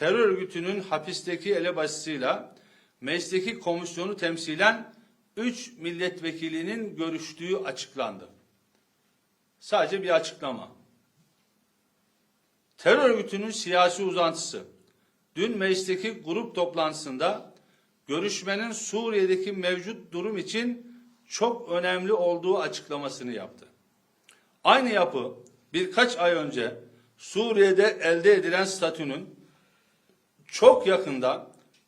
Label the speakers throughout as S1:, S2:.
S1: terör örgütünün hapisteki elebaşısıyla meclisteki komisyonu temsilen 3 milletvekilinin görüştüğü açıklandı. Sadece bir açıklama. Terör örgütünün siyasi uzantısı dün meclisteki grup toplantısında görüşmenin Suriye'deki mevcut durum için çok önemli olduğu açıklamasını yaptı. Aynı yapı birkaç ay önce Suriye'de elde edilen statünün çok yakında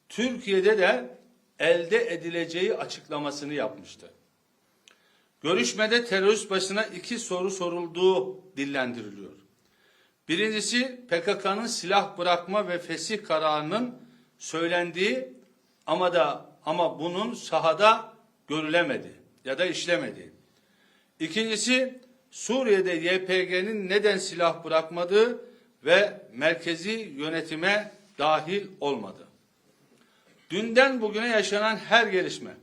S1: Türkiye'de de elde edileceği açıklamasını yapmıştı. Görüşmede terörist başına iki soru sorulduğu dillendiriliyor. Birincisi PKK'nın silah bırakma ve fesih kararının söylendiği ama da ama bunun sahada görülemedi ya da işlemedi. İkincisi Suriye'de YPG'nin neden silah bırakmadığı ve merkezi yönetime dahil olmadı. Dünden bugüne yaşanan her gelişme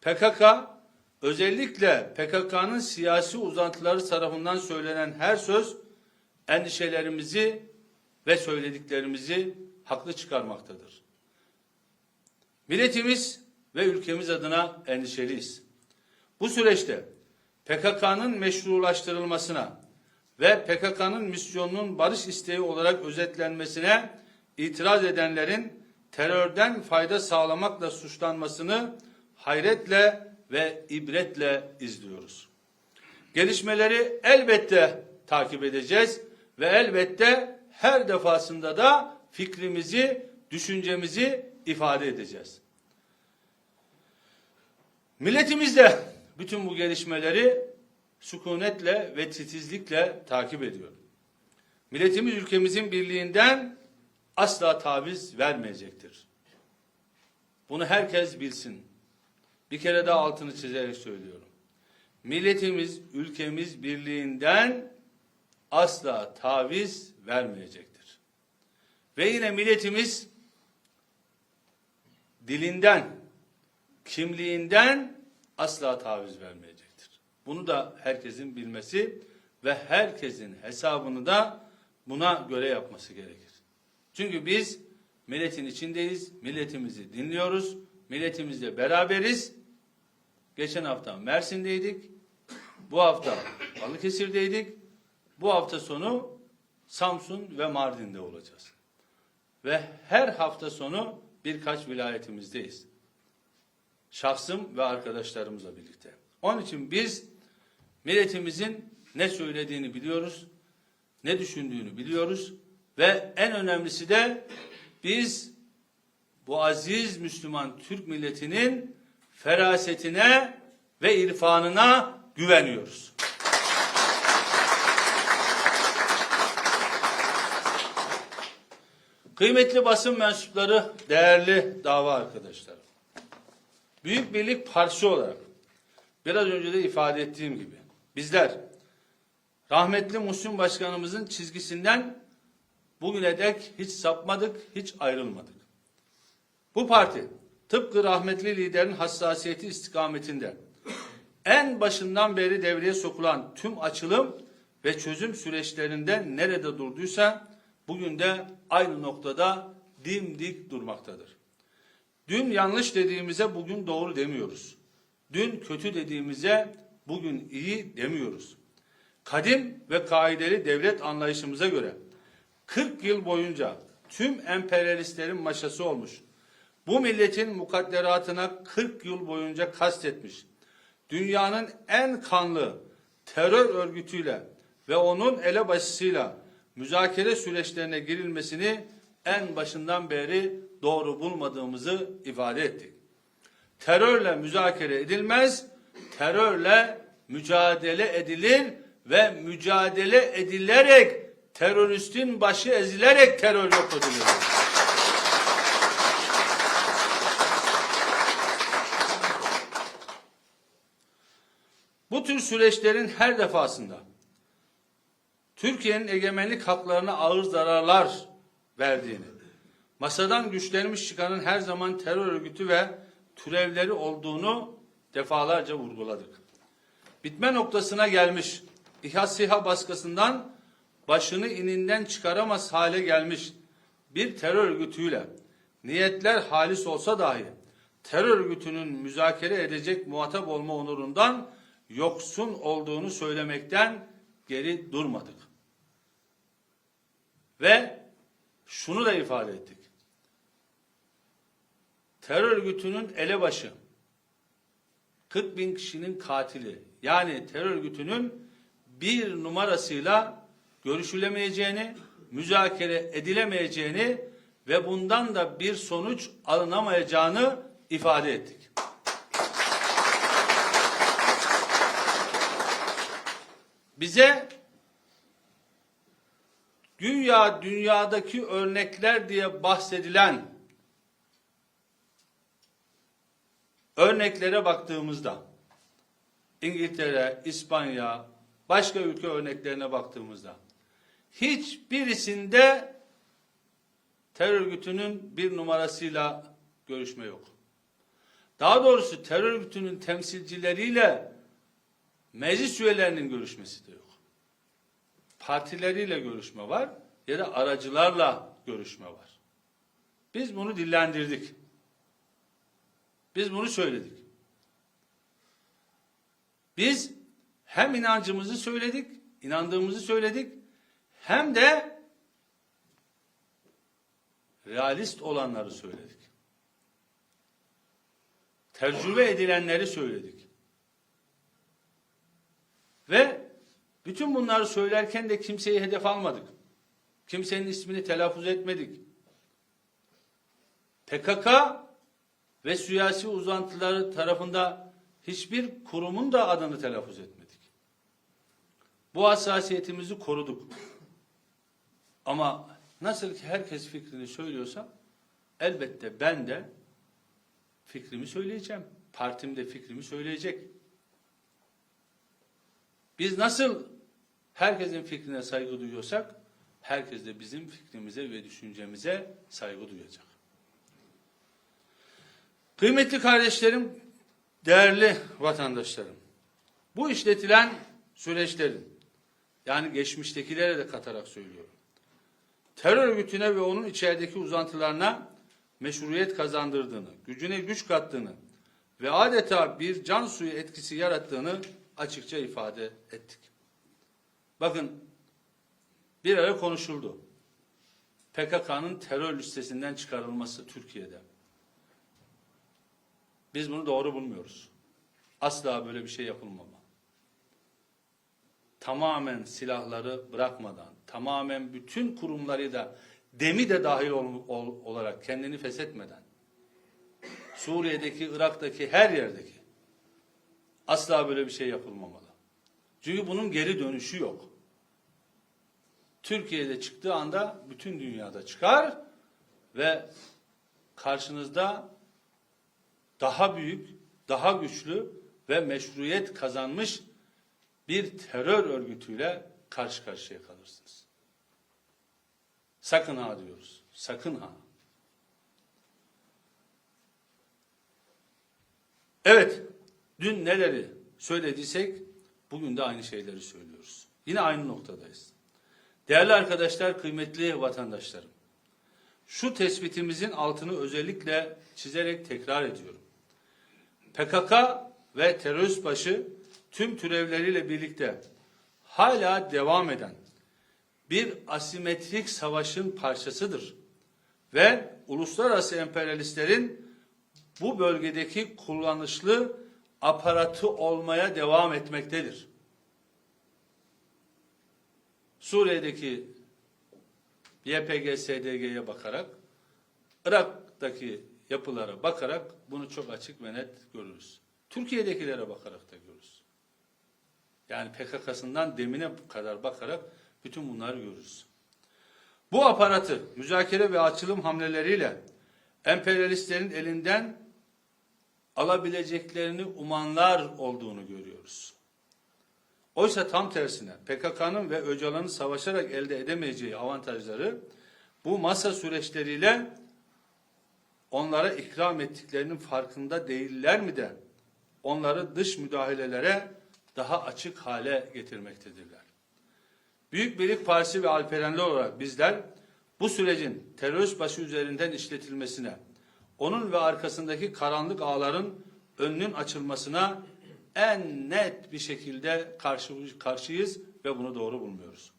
S1: PKK özellikle PKK'nın siyasi uzantıları tarafından söylenen her söz endişelerimizi ve söylediklerimizi haklı çıkarmaktadır. Milletimiz ve ülkemiz adına endişeliyiz. Bu süreçte PKK'nın meşrulaştırılmasına ve PKK'nın misyonunun barış isteği olarak özetlenmesine itiraz edenlerin terörden fayda sağlamakla suçlanmasını hayretle ve ibretle izliyoruz. Gelişmeleri elbette takip edeceğiz ve elbette her defasında da fikrimizi, düşüncemizi ifade edeceğiz. Milletimiz de bütün bu gelişmeleri sükunetle ve titizlikle takip ediyor. Milletimiz ülkemizin birliğinden asla taviz vermeyecektir. Bunu herkes bilsin. Bir kere daha altını çizerek söylüyorum. Milletimiz, ülkemiz birliğinden asla taviz vermeyecektir. Ve yine milletimiz dilinden, kimliğinden asla taviz vermeyecektir. Bunu da herkesin bilmesi ve herkesin hesabını da buna göre yapması gerekir. Çünkü biz milletin içindeyiz, milletimizi dinliyoruz, milletimizle beraberiz. Geçen hafta Mersin'deydik, bu hafta Balıkesir'deydik, bu hafta sonu Samsun ve Mardin'de olacağız. Ve her hafta sonu birkaç vilayetimizdeyiz. Şahsım ve arkadaşlarımızla birlikte. Onun için biz milletimizin ne söylediğini biliyoruz, ne düşündüğünü biliyoruz ve en önemlisi de biz bu aziz Müslüman Türk milletinin ferasetine ve irfanına güveniyoruz. Kıymetli basın mensupları, değerli dava arkadaşlarım. Büyük Birlik Partisi olarak biraz önce de ifade ettiğim gibi bizler rahmetli Muhsin Başkanımızın çizgisinden bugüne dek hiç sapmadık, hiç ayrılmadık. Bu parti tıpkı rahmetli liderin hassasiyeti istikametinde en başından beri devreye sokulan tüm açılım ve çözüm süreçlerinde nerede durduysa bugün de aynı noktada dimdik durmaktadır. Dün yanlış dediğimize bugün doğru demiyoruz. Dün kötü dediğimize bugün iyi demiyoruz. Kadim ve kaideli devlet anlayışımıza göre 40 yıl boyunca tüm emperyalistlerin maşası olmuş. Bu milletin mukadderatına 40 yıl boyunca kastetmiş. Dünyanın en kanlı terör örgütüyle ve onun elebaşısıyla müzakere süreçlerine girilmesini en başından beri doğru bulmadığımızı ifade ettik. Terörle müzakere edilmez, terörle mücadele edilir ve mücadele edilerek teröristin başı ezilerek terör yok edilir. Bu tür süreçlerin her defasında Türkiye'nin egemenlik haklarına ağır zararlar verdiğini, masadan güçlenmiş çıkanın her zaman terör örgütü ve türevleri olduğunu defalarca vurguladık. Bitme noktasına gelmiş, İHA SİHA baskısından başını ininden çıkaramaz hale gelmiş bir terör örgütüyle niyetler halis olsa dahi terör örgütünün müzakere edecek muhatap olma onurundan yoksun olduğunu söylemekten geri durmadık. Ve şunu da ifade ettik. Terör örgütünün elebaşı, 40 bin kişinin katili, yani terör örgütünün bir numarasıyla görüşülemeyeceğini, müzakere edilemeyeceğini ve bundan da bir sonuç alınamayacağını ifade ettik. Bize güya dünyadaki örnekler diye bahsedilen örneklere baktığımızda İngiltere, İspanya, başka ülke örneklerine baktığımızda hiçbirisinde terör örgütünün bir numarasıyla görüşme yok. Daha doğrusu terör örgütünün temsilcileriyle meclis üyelerinin görüşmesi de yok. Partileriyle görüşme var ya da aracılarla görüşme var. Biz bunu dillendirdik. Biz bunu söyledik. Biz hem inancımızı söyledik, inandığımızı söyledik, hem de realist olanları söyledik. Tecrübe edilenleri söyledik. Ve bütün bunları söylerken de kimseyi hedef almadık. Kimsenin ismini telaffuz etmedik. PKK ve siyasi uzantıları tarafında hiçbir kurumun da adını telaffuz etmedik. Bu hassasiyetimizi koruduk. Ama nasıl ki herkes fikrini söylüyorsa elbette ben de fikrimi söyleyeceğim. Partim de fikrimi söyleyecek. Biz nasıl herkesin fikrine saygı duyuyorsak herkes de bizim fikrimize ve düşüncemize saygı duyacak. Kıymetli kardeşlerim, değerli vatandaşlarım, bu işletilen süreçlerin, yani geçmiştekilere de katarak söylüyorum, terör örgütüne ve onun içerideki uzantılarına meşruiyet kazandırdığını, gücüne güç kattığını ve adeta bir can suyu etkisi yarattığını açıkça ifade ettik. Bakın, bir ara konuşuldu. PKK'nın terör listesinden çıkarılması Türkiye'de. Biz bunu doğru bulmuyoruz. Asla böyle bir şey yapılmamalı. Tamamen silahları bırakmadan, tamamen bütün kurumları da demi de dahil ol, ol, olarak kendini feshetmeden, Suriye'deki, Irak'taki, her yerdeki asla böyle bir şey yapılmamalı. Çünkü bunun geri dönüşü yok. Türkiye'de çıktığı anda bütün dünyada çıkar ve karşınızda daha büyük, daha güçlü ve meşruiyet kazanmış bir terör örgütüyle karşı karşıya kalırsınız. Sakın ha diyoruz. Sakın ha. Evet, dün neleri söylediysek bugün de aynı şeyleri söylüyoruz. Yine aynı noktadayız. Değerli arkadaşlar, kıymetli vatandaşlarım. Şu tespitimizin altını özellikle çizerek tekrar ediyorum. PKK ve terörist başı tüm türevleriyle birlikte hala devam eden bir asimetrik savaşın parçasıdır. Ve uluslararası emperyalistlerin bu bölgedeki kullanışlı aparatı olmaya devam etmektedir. Suriye'deki YPG, SDG'ye bakarak, Irak'taki yapılara bakarak bunu çok açık ve net görürüz. Türkiye'dekilere bakarak da görürüz. Yani PKK'sından demine kadar bakarak bütün bunları görürüz. Bu aparatı müzakere ve açılım hamleleriyle emperyalistlerin elinden alabileceklerini umanlar olduğunu görüyoruz. Oysa tam tersine PKK'nın ve Öcalan'ın savaşarak elde edemeyeceği avantajları bu masa süreçleriyle onlara ikram ettiklerinin farkında değiller mi de onları dış müdahalelere daha açık hale getirmektedirler. Büyük Birlik Partisi ve Alperenli olarak bizler bu sürecin terörist başı üzerinden işletilmesine, onun ve arkasındaki karanlık ağların önünün açılmasına en net bir şekilde karşı, karşıyız ve bunu doğru bulmuyoruz.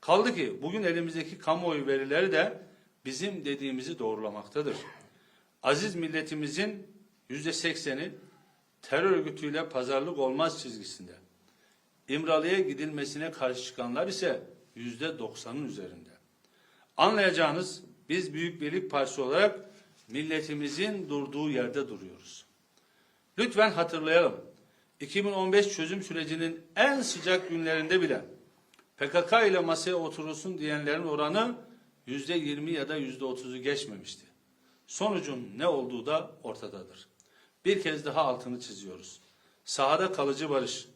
S1: Kaldı ki bugün elimizdeki kamuoyu verileri de bizim dediğimizi doğrulamaktadır. Aziz milletimizin yüzde sekseni terör örgütüyle pazarlık olmaz çizgisinde. İmralı'ya gidilmesine karşı çıkanlar ise yüzde doksanın üzerinde. Anlayacağınız biz Büyük Birlik Partisi olarak milletimizin durduğu yerde duruyoruz. Lütfen hatırlayalım. 2015 çözüm sürecinin en sıcak günlerinde bile PKK ile masaya oturulsun diyenlerin oranı yüzde yirmi ya da yüzde otuzu geçmemişti. Sonucun ne olduğu da ortadadır. Bir kez daha altını çiziyoruz. Sahada kalıcı barış,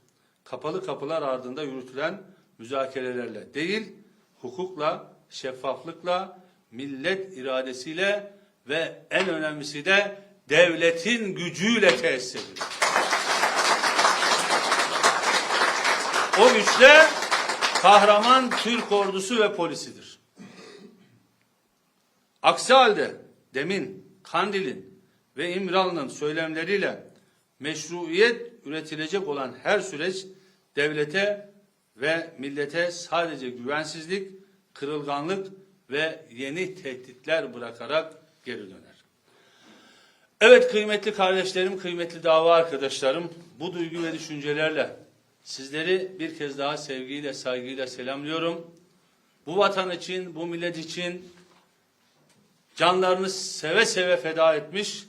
S1: kapalı kapılar ardında yürütülen müzakerelerle değil, hukukla, şeffaflıkla, millet iradesiyle ve en önemlisi de devletin gücüyle tesis edilir. O güçle kahraman Türk ordusu ve polisidir. Aksi halde demin Kandil'in ve İmralı'nın söylemleriyle meşruiyet üretilecek olan her süreç devlete ve millete sadece güvensizlik, kırılganlık ve yeni tehditler bırakarak geri döner. Evet kıymetli kardeşlerim, kıymetli dava arkadaşlarım, bu duygu ve düşüncelerle sizleri bir kez daha sevgiyle, saygıyla selamlıyorum. Bu vatan için, bu millet için canlarını seve seve feda etmiş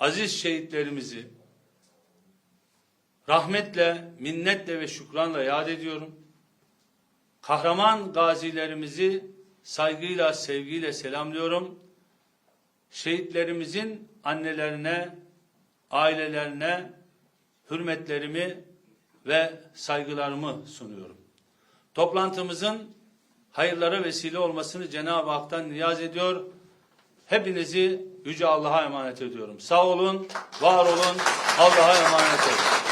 S1: aziz şehitlerimizi rahmetle, minnetle ve şükranla yad ediyorum. Kahraman gazilerimizi saygıyla, sevgiyle selamlıyorum. Şehitlerimizin annelerine, ailelerine hürmetlerimi ve saygılarımı sunuyorum. Toplantımızın hayırlara vesile olmasını Cenab-ı Hak'tan niyaz ediyor. Hepinizi Yüce Allah'a emanet ediyorum. Sağ olun, var olun, Allah'a emanet olun.